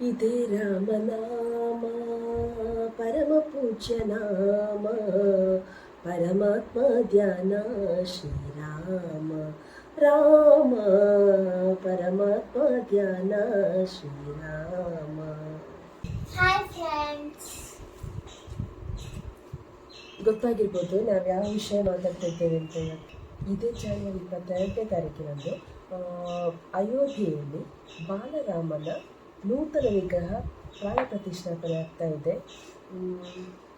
ಇದೇ ರಾಮನಾಮ ಪರಮ ಪೂಜ್ಯ ನಾಮ ಪರಮಾತ್ಮ ಧ್ಯಾನ ಶ್ರೀರಾಮ ರಾಮ ಪರಮಾತ್ಮ ಧ್ಯಾನ ಶ್ರೀರಾಮ ಹಾಯ್ ಫ್ರೆಂಡ್ಸ್ ಗೊತ್ತಾಗಿರ್ಬೋದು ನಾವು ಯಾವ ವಿಷಯ ಮಾತಾಡ್ತಾ ಇದ್ದೇವೆ ಅಂತ ಇವತ್ತು ಇದೇ ಜಾನ್ವರಿ ಇಪ್ಪತ್ತೆರಡನೇ ತಾರೀಕಿನಂದು ಆ, ಅಯೋಧ್ಯೆಯಲ್ಲಿ ಬಾಲರಾಮನ ನೂತನ ವಿಗ್ರಹ ಪ್ರಾಣ ಪ್ರತಿಷ್ಠಾಪನೆ ಆಗ್ತಾ ಇದೆ.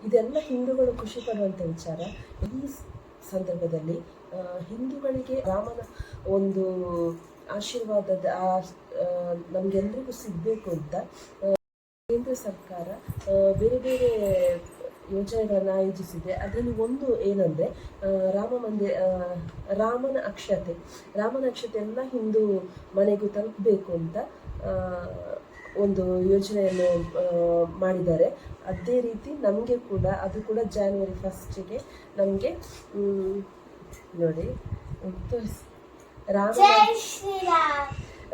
ಇದೆಲ್ಲ ಹಿಂದೂಗಳು ಖುಷಿ ಪಡುವಂಥ ವಿಚಾರ. ಈ ಸಂದರ್ಭದಲ್ಲಿ ಹಿಂದೂಗಳಿಗೆ ರಾಮನ ಒಂದು ಆಶೀರ್ವಾದದ ಆ ನಮಗೆಲ್ಲರಿಗೂ ಸಿಗಬೇಕು ಅಂತ ಕೇಂದ್ರ ಸರ್ಕಾರ ಬೇರೆ ಬೇರೆ ಯೋಜನೆಗಳನ್ನು ಆಯೋಜಿಸಿದೆ. ಅದರಲ್ಲಿ ಒಂದು ಏನಂದರೆ ರಾಮ ಮಂದಿರ ರಾಮನ ಅಕ್ಷತೆ. ರಾಮನ ಅಕ್ಷತೆ ಎಲ್ಲ ಹಿಂದೂ ಮನೆಗೂ ತಲುಪಬೇಕು ಅಂತ ಒಂದು ಯೋಜನೆಯನ್ನು ಮಾಡಿದ್ದಾರೆ. ಅದೇ ರೀತಿ ನಮಗೆ ಕೂಡ ಅದು ಕೂಡ ಜಾನ್ವರಿ ಫಸ್ಟಿಗೆ ನಮಗೆ ನೋಡಿ ರಾಮ ಜೈ ಶ್ರೀರಾಮ್.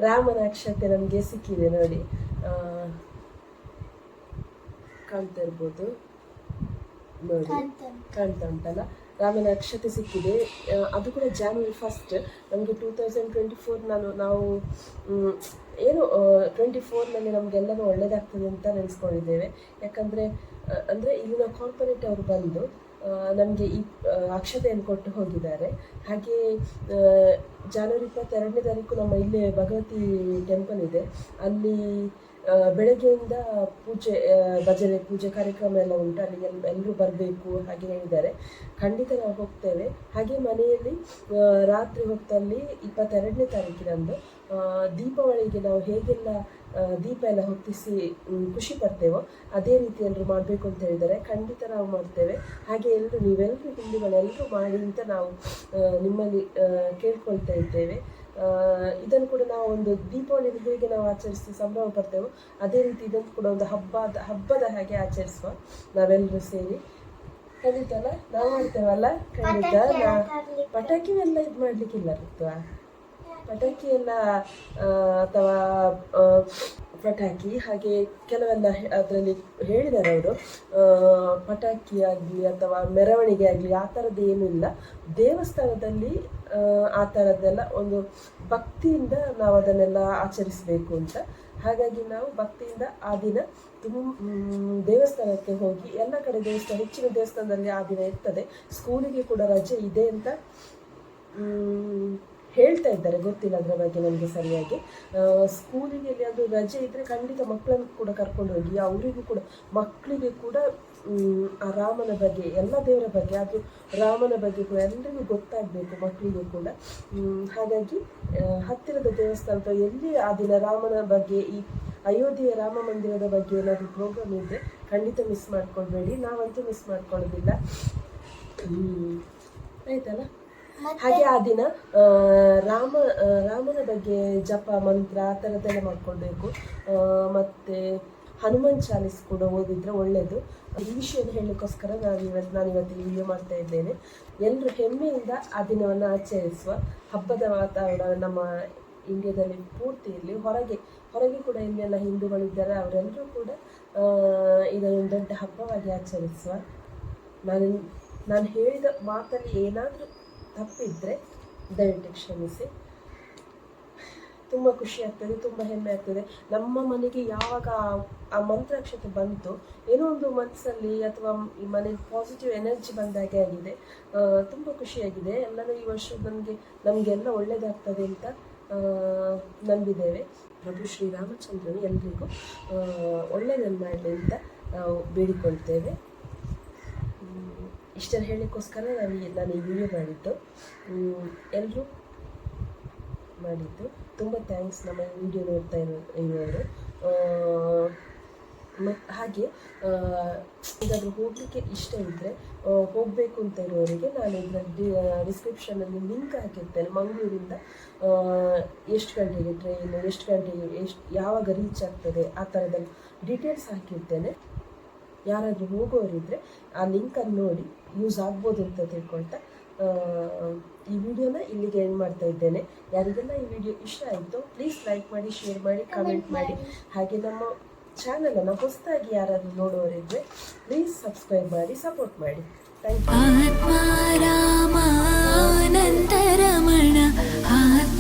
ರಾಮನ ಅಕ್ಷತೆ ನಮಗೆ ಸಿಕ್ಕಿದೆ ನೋಡಿ. ಕಾಣ್ತಾ ಇರ್ಬೋದು. ನೋಡಿ ಕಾಣ್ತಾ ಉಂಟಲ್ಲ? ರಾಮನ ಅಕ್ಷತೆ ಸಿಕ್ಕಿದೆ. ಅದು ಕೂಡ ಜಾನ್ವರಿ ಫಸ್ಟ್ ನಮಗೆ ಟೂ ತೌಸಂಡ್ ಟ್ವೆಂಟಿ ಫೋರ್ ನಾನು ನಾವು ಏನು ಟ್ವೆಂಟಿ ಫೋರ್ನಲ್ಲಿ ನಮಗೆಲ್ಲರೂ ಒಳ್ಳೇದಾಗ್ತದೆ ಅಂತ ನೆನೆಸ್ಕೊಂಡಿದ್ದೇವೆ. ಯಾಕಂದರೆ ಅಂದರೆ ಇಲ್ಲಿನ ಕಾರ್ಪೊರೇಟ್ ಅವರು ಬಂದು ನಮಗೆ ಈ ಅಕ್ಷತೆಯನ್ನು ಕೊಟ್ಟು ಹೋಗಿದ್ದಾರೆ. ಹಾಗೆ ಜಾನ್ವರಿ ಇಪ್ಪತ್ತೆರಡನೇ ತಾರೀಕು ನಮ್ಮ ಇಲ್ಲಿ ಭಗವತಿ ಟೆಂಪಲ್ ಇದೆ. ಅಲ್ಲಿ ಬೆಳಗ್ಗೆಯಿಂದ ಪೂಜೆ ಭಜನೆ, ಪೂಜೆ ಕಾರ್ಯಕ್ರಮ ಎಲ್ಲ ಉಂಟು. ಅಲ್ಲಿ ಎಲ್ ಎಲ್ಲರೂ ಬರಬೇಕು ಹಾಗೆ ಹೇಳಿದ್ದಾರೆ. ಖಂಡಿತ ನಾವು ಹೋಗ್ತೇವೆ. ಹಾಗೆ ಮನೆಯಲ್ಲಿ ರಾತ್ರಿ ಹೊತ್ತಲ್ಲಿ ಇಪ್ಪತ್ತೆರಡನೇ ತಾರೀಕಿನಂದು ದೀಪಾವಳಿಗೆ ನಾವು ಹೇಗೆಲ್ಲ ದೀಪ ಎಲ್ಲ ಹೊತ್ತಿಸಿ ಖುಷಿ ಪಡ್ತೇವೋ ಅದೇ ರೀತಿ ಎಲ್ಲರೂ ಮಾಡಬೇಕು ಅಂತ ಹೇಳಿದ್ದಾರೆ. ಖಂಡಿತ ನಾವು ಮಾಡ್ತೇವೆ. ಹಾಗೆ ಎಲ್ಲರೂ ನೀವೆಲ್ಲರೂ ಹಿಂದೂಗಳೆಲ್ಲರೂ ಮಾಡಿ ಅಂತ ನಾವು ನಿಮ್ಮಲ್ಲಿ ಕೇಳ್ಕೊಳ್ತಾ ಇದ್ದೇವೆ. ಇದನ್ನು ಕೂಡ ನಾವು ಒಂದು ದೀಪಾವಳಿ ಹೇಗೆ ನಾವು ಆಚರಿಸಿ ಸಂಭ್ರಮ ಪಡ್ತೇವೋ ಅದೇ ರೀತಿ ಇದನ್ನು ಕೂಡ ಒಂದು ಹಬ್ಬದ ಹಬ್ಬದ ಹಾಗೆ ಆಚರಿಸುವ ನಾವೆಲ್ಲರೂ ಸೇರಿ. ಖಂಡಿತ ಅಲ್ಲ ನಾವು ಮಾಡ್ತೇವಲ್ಲ? ಖಂಡಿತ. ಪಟಾಕಿ ಎಲ್ಲ ಇದು ಮಾಡ್ಲಿಕ್ಕಿಲ್ಲ ಋತ್ವ ಪಟಾಕಿ ಎಲ್ಲ ಅಥವಾ ಪಟಾಕಿ ಹಾಗೆ ಕೆಲವೆಲ್ಲ ಅದರಲ್ಲಿ ಹೇಳಿದ್ದಾರೆ ಅವರು. ಪಟಾಕಿ ಆಗಲಿ ಅಥವಾ ಮೆರವಣಿಗೆ ಆಗಲಿ ಆ ಥರದ್ದು ಏನೂ ಇಲ್ಲ. ದೇವಸ್ಥಾನದಲ್ಲಿ ಆ, ಥರದ್ದೆಲ್ಲ ಒಂದು ಭಕ್ತಿಯಿಂದ ನಾವು ಅದನ್ನೆಲ್ಲ ಆಚರಿಸಬೇಕು ಅಂತ. ಹಾಗಾಗಿ ನಾವು ಭಕ್ತಿಯಿಂದ ಆ ದಿನ ತುಂಬ ದೇವಸ್ಥಾನಕ್ಕೆ ಹೋಗಿ ಎಲ್ಲ ಕಡೆ ದೇವಸ್ಥಾನ ಹೆಚ್ಚಿನ ದೇವಸ್ಥಾನದಲ್ಲಿ ಆ ದಿನ ಇರ್ತದೆ. ಸ್ಕೂಲಿಗೆ ಕೂಡ ರಜೆ ಇದೆ ಅಂತ ಹೇಳ್ತಾ ಇದ್ದಾರೆ, ಗೊತ್ತಿಲ್ಲ ಅದರ ಬಗ್ಗೆ ನನಗೆ ಸರಿಯಾಗಿ. ಸ್ಕೂಲಿಗೆ ಎಲ್ಲಿಯಾದರೂ ರಜೆ ಇದ್ದರೆ ಖಂಡಿತ ಮಕ್ಕಳನ್ನು ಕೂಡ ಕರ್ಕೊಂಡು ಹೋಗಿ, ಅವರಿಗೂ ಕೂಡ ಮಕ್ಕಳಿಗೆ ಕೂಡ ಆ ರಾಮನ ಬಗ್ಗೆ, ಎಲ್ಲ ದೇವರ ಬಗ್ಗೆ, ಅದು ರಾಮನ ಬಗ್ಗೆ ಕೂಡ ಎಲ್ಲರಿಗೂ ಗೊತ್ತಾಗಬೇಕು ಮಕ್ಕಳಿಗೆ ಕೂಡ. ಹಾಗಾಗಿ ಹತ್ತಿರದ ದೇವಸ್ಥಾನ ಎಲ್ಲಿ ಆ ದಿನ ರಾಮನ ಬಗ್ಗೆ, ಈ ಅಯೋಧ್ಯೆಯ ರಾಮ ಮಂದಿರದ ಬಗ್ಗೆ ಏನಾದರೂ ಪ್ರೋಗ್ರಾಮ್ ಇದ್ದರೆ ಖಂಡಿತ ಮಿಸ್ ಮಾಡ್ಕೊಳ್ಬೇಡಿ. ನಾವಂತೂ ಮಿಸ್ ಮಾಡ್ಕೊಳ್ಳೋದಿಲ್ಲ. ಆಯ್ತಲ್ಲ? ಹಾಗೆ ಆ ದಿನ ರಾಮ ರಾಮನ ಬಗ್ಗೆ ಜಪ, ಮಂತ್ರ, ಆ ಥರದ್ದೆಲ್ಲ ಮಾಡ್ಕೊಳ್ಬೇಕು. ಮತ್ತೆ ಹನುಮಾನ್ ಚಾಲೀಸ್ ಕೂಡ ಓದಿದ್ರೆ ಒಳ್ಳೆಯದು ಈ ವಿಷಯನ ಹೇಳಲಿಕ್ಕೋಸ್ಕರ ನಾನು ಇವತ್ತು ನಾನು ಇವತ್ತು ಈ ವಿಡಿಯೋ ಮಾಡ್ತಾ ಇದ್ದೇನೆ. ಎಲ್ಲರೂ ಹೆಮ್ಮೆಯಿಂದ ಆ ದಿನವನ್ನು ಆಚರಿಸುವ ಹಬ್ಬದ ವಾತಾವರಣ ನಮ್ಮ ಇಂಡಿಯಾದಲ್ಲಿ ಪೂರ್ತಿ ಇರಲಿ ಹೊರಗೆ ಹೊರಗೆ ಕೂಡ ಎಲ್ಲೆಲ್ಲ ಹಿಂದೂಗಳಿದ್ದಾರೆ. ಅವರೆಲ್ಲರೂ ಕೂಡ ಇದನ್ನು ದೊಡ್ಡ ಹಬ್ಬವಾಗಿ ಆಚರಿಸುವ. ನಾನು ನಾನು ಹೇಳಿದ ಮಾತಲ್ಲಿ ಏನಾದರೂ ತಪ್ಪಿದ್ರೆ ದಯವಿಟ್ಟು ಕ್ಷಮಿಸಿ. ತುಂಬ ಖುಷಿ ಆಗ್ತದೆ, ತುಂಬ ಹೆಮ್ಮೆ ಆಗ್ತದೆ. ನಮ್ಮ ಮನೆಗೆ ಯಾವಾಗ ಆ- ಮಂತ್ರಾಕ್ಷತೆ ಬಂತು, ಏನೋ ಒಂದು ಮನಸ್ಸಲ್ಲಿ ಅಥವಾ ಈ ಮನೇಲಿ ಪಾಸಿಟಿವ್ ಎನರ್ಜಿ ಬಂದಾಗೆ ಆಗಿದೆ. ತುಂಬ ಖುಷಿಯಾಗಿದೆ ಎಲ್ಲರೂ ಈ ವರ್ಷ ನಮಗೆ, ನಮಗೆಲ್ಲ ಒಳ್ಳೆಯದಾಗ್ತದೆ ಅಂತ ನಂಬಿದ್ದೇವೆ. ಪ್ರಭು ಶ್ರೀರಾಮಚಂದ್ರನು ಎಲ್ರಿಗೂ ಒಳ್ಳೆಯದನ್ನು ಮಾಡಲಿ ಅಂತ ನಾವು ಬೇಡಿಕೊಳ್ತೇವೆ. ಇಷ್ಟನ್ನು ಹೇಳಲಿಕ್ಕೋಸ್ಕರ ನಾನು ಈ- ನಾನು ಈ ವಿಡಿಯೋ ಮಾಡಿದ್ದು. ಎಲ್ಲರೂ ಮಾಡಿದ್ದು. ತುಂಬ ಥ್ಯಾಂಕ್ಸ್ ನಮ್ಮ ಈ ವಿಡಿಯೋ ನೋಡ್ತಾ ಇರೋ ಇರೋರು. ಮತ್ತು ಹಾಗೆ ಏನಾದರೂ ಹೋಗಲಿಕ್ಕೆ ಇಷ್ಟ ಇದ್ದರೆ ಹೋಗಬೇಕು ಅಂತ ಇರೋರಿಗೆ ನಾನು ಇದರಲ್ಲಿ ಡಿಸ್ಕ್ರಿಪ್ಷನಲ್ಲಿ ಲಿಂಕ್ ಹಾಕಿರ್ತೇನೆ. ಮಂಗಳೂರಿಂದ ಎಷ್ಟು ಗಂಟೆಗೆ ಟ್ರೈನು ಎಷ್ಟು ಗಂಟೆಗೆ ಎಷ್ಟು ಯಾವಾಗ ರೀಚ್ ಆಗ್ತದೆ ಆ ಥರದ ಡೀಟೇಲ್ಸ್ ಹಾಕಿರ್ತೇನೆ. ಯಾರಾದರೂ ಹೋಗೋರಿದ್ದರೆ ಆ ಲಿಂಕನ್ನು ನೋಡಿ ಯೂಸ್ ಆಗ್ಬೋದು ಅಂತ ತಿಳ್ಕೊಳ್ತಾ ಈ ವಿಡಿಯೋನ ಇಲ್ಲಿಗೆ ಎಂಡ್ ಮಾಡ್ತಾ ಇದ್ದೇನೆ. ಯಾರಿಗೆಲ್ಲ ಈ ವಿಡಿಯೋ ಇಷ್ಟ ಆಯಿತು ಪ್ಲೀಸ್ ಲೈಕ್ ಮಾಡಿ ಶೇರ್ ಮಾಡಿ ಕಮೆಂಟ್ ಮಾಡಿ. ಹಾಗೆ ನಮ್ಮ ಚಾನಲನ್ನು ಹೊಸದಾಗಿ ಯಾರಾದರೂ ನೋಡೋರಿದ್ದರೆ ಪ್ಲೀಸ್ ಸಬ್ಸ್ಕ್ರೈಬ್ ಮಾಡಿ ಸಪೋರ್ಟ್ ಮಾಡಿ. ಥ್ಯಾಂಕ್ ಯು ಆತ್ಮ